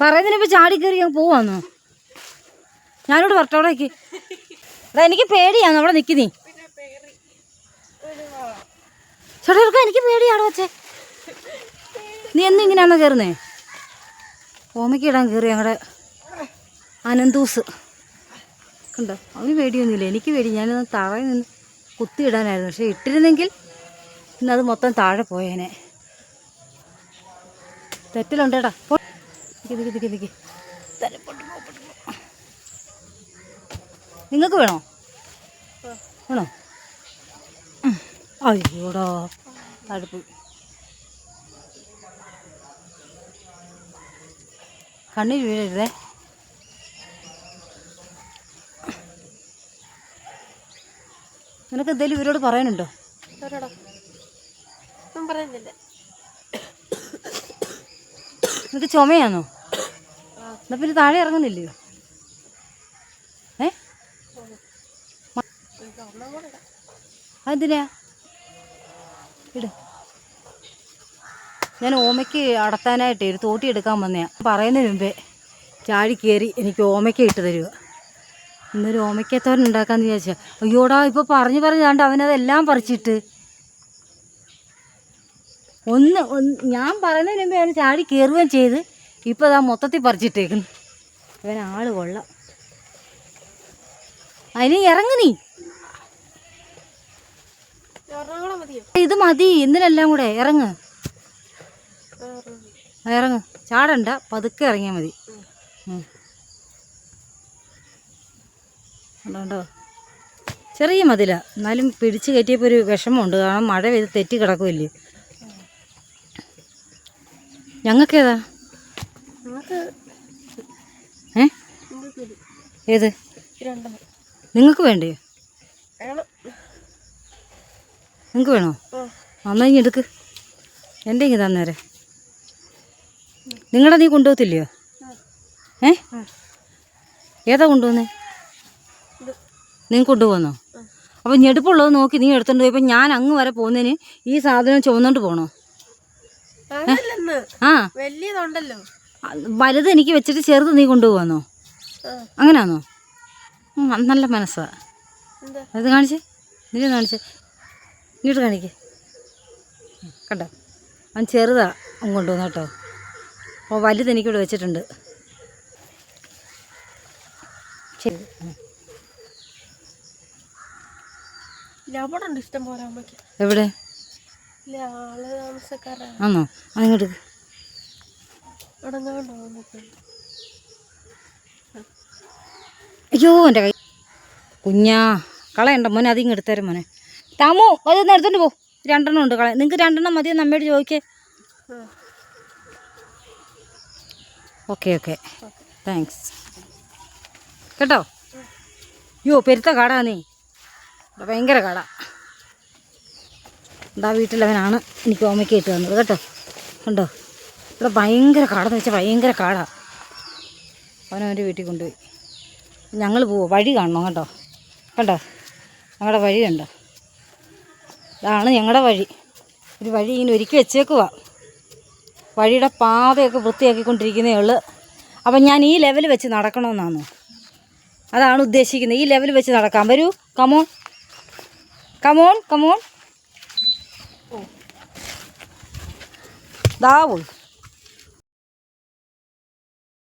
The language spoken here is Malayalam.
പറയുന്നതിനിപ്പോ ചാടി കയറി ഞാൻ പോവാന്നോ? ഞാനോട് പറഞ്ഞോടേക്ക് എടാ എനിക്ക് പേടിയാണ് അവിടെ നിക്കുന്നേ ചേട്ടാ എനിക്ക് പേടിയാണോ വച്ചേ നീ എന്നിങ്ങനെയാണോ കയറുന്നേ? ഓമയ്ക്ക് ഇടാൻ കയറി ഞങ്ങളുടെ അനന്തൂസ്. കണ്ടോ? അവന് പേടിയൊന്നുമില്ല. എനിക്ക് പേടി. ഞാനൊന്ന് തറയിൽ നിന്ന് കുത്തിയിടാനായിരുന്നു പക്ഷെ ഇട്ടിരുന്നെങ്കിൽ ഇന്നത് മൊത്തം താഴെ പോയേനെ. തെറ്റിലുണ്ടേടാ. തലപ്പൊട്ട് നിങ്ങൾക്ക് വേണോ? വേണോ? അയ്യോടോ തടുപ്പ്. കണ്ണിൽ വീഴരുതേ നിനക്ക് എന്തെങ്കിലും ഇവരോട് പറയാനുണ്ടോ? പറയുന്നില്ല. നിനക്ക് ചുമയാണോ എന്നാ പിന്നെ താഴെ ഇറങ്ങുന്നില്ലയോ? ഏ? അതെന്തിനാ? ഇട്. ഞാൻ ഓമയ്ക്ക് അടത്താനായിട്ട് ഒരു തോട്ടി എടുക്കാൻ വന്നയാ. പറയുന്നതിന് മുമ്പേ ചാടി കയറി എനിക്ക് ഓമയ്ക്ക ഇട്ട് തരിക ഇന്നൊരു ഓമയ്ക്കത്തോരൻ ഉണ്ടാക്കാന്ന് വിചാരിച്ചാ. അയ്യോടാ ഇപ്പോൾ പറഞ്ഞു പറഞ്ഞാണ്ട് അവനതെല്ലാം പറിച്ചിട്ട്. ഒന്ന് ഒന്ന് ഞാൻ പറയുന്നതിന് മുമ്പേ അവന് ചാടി കയറുകയും ചെയ്ത്. ഇപ്പോൾ അതാ മൊത്തത്തിൽ പറിച്ചിട്ടേക്കുന്നു. ഇവൻ ആൾ കൊള്ളാം. അതിന് ഇറങ്ങു നീ. ഇത് മതി എന്തിനെല്ലാം കൂടെ ഇറങ്ങ്. ഇറങ്ങ്. ചാടണ്ട പതുക്കെ ഇറങ്ങിയാൽ മതി. ഉണ്ടോ ചെറിയ മതില. എന്നാലും പിടിച്ചു കയറ്റിയപ്പോൾ ഒരു വിഷമമുണ്ട്. കാരണം മഴ പെയ്ത് തെറ്റി കിടക്കുമല്ലേ ഞങ്ങൾക്കേതാ? ഏ? ഏത്? നിങ്ങൾക്ക് വേണ്ടേ? വേണം നിങ്ങൾക്ക് വേണോ? അന്നാ ഇനി ഇങ്ങ് എടുക്ക്. എന്റെ ഇങ്ങ് തന്നേരെ. നിങ്ങളുടെ നീ കൊണ്ടുപോകത്തില്ലയോ? ഏ? ഏതാ കൊണ്ടുപോകുന്നേ? നിങ്ങൾക്ക് നിങ്ങൾ കൊണ്ടുപോകുന്നോ? അപ്പോൾ ഞെടുപ്പുള്ളത് നോക്കി നീ എടുത്തോണ്ട് പോയപ്പോൾ ഞാൻ അങ്ങ് വരെ പോകുന്നതിന് ഈ സാധനം ചുവന്നോണ്ട് പോകണോ ആ. വലിയതുണ്ടല്ലോ വലുത് എനിക്ക് വെച്ചിട്ട് ചെറുത് നീ കൊണ്ടുപോകാന്നോ അത് നല്ല മനസ്സാ. അത് കാണിച്ചേ. നീ കാണിച്ച്. നീട്ട് കാണിക്കേ. കണ്ടോ? അവൻ ചെറുതാ അവൻ കൊണ്ടുവന്നു കേട്ടോ. അപ്പോൾ വലുത് എനിക്കിവിടെ വെച്ചിട്ടുണ്ട്. ശരി. എവിടെ? ആണോ അങ്ങോട്ട് അയ്യോ എന്റെ കൈ. കുഞ്ഞാ കളയണ്ട മോനെ അതിങ്ങ് എടുത്തേരും മോനെ. താമോ അതൊന്ന് എടുത്തോണ്ട് പോ. രണ്ടെണ്ണം ഉണ്ട് കളയ നിങ്ങൾക്ക് രണ്ടെണ്ണം മതിയെന്ന് അമ്മയോട് ചോദിക്കേ. Okay okay. താങ്ക്സ് കേട്ടോ? അയ്യോ പെരുത്ത കാടാ നീ ഭയങ്കര കാട. എന്താ വീട്ടിലവനാണ് എനിക്ക് ഓമയ്ക്ക് ഇട്ട് തന്നത്. കേട്ടോ? കണ്ടോ? ഇവിടെ ഭയങ്കര കാടെന്ന് വെച്ചാൽ ഭയങ്കര കാടാണ് അവനവന്റെ വീട്ടിൽ കൊണ്ടുപോയി. ഞങ്ങൾ പോവോ? വഴി കാണണം കേട്ടോ? കണ്ടോ? ഞങ്ങളുടെ വഴി കണ്ടോ? ഇതാണ് ഞങ്ങളുടെ വഴി. ഒരു വഴി ഇങ്ങനെ ഒരുക്കി വെച്ചേക്കുവാ. വഴിയുടെ പാതയൊക്കെ വൃത്തിയാക്കിക്കൊണ്ടിരിക്കുന്നേ ഉള്ളു. അപ്പം ഞാൻ ഈ ലെവൽ വെച്ച് നടക്കണമെന്നാണ്. അതാണ് ഉദ്ദേശിക്കുന്നത്. ഈ ലെവൽ വെച്ച് നടക്കാം. വരൂ. കമോൺ കമോൺ കമോൺ ദാ പോയി.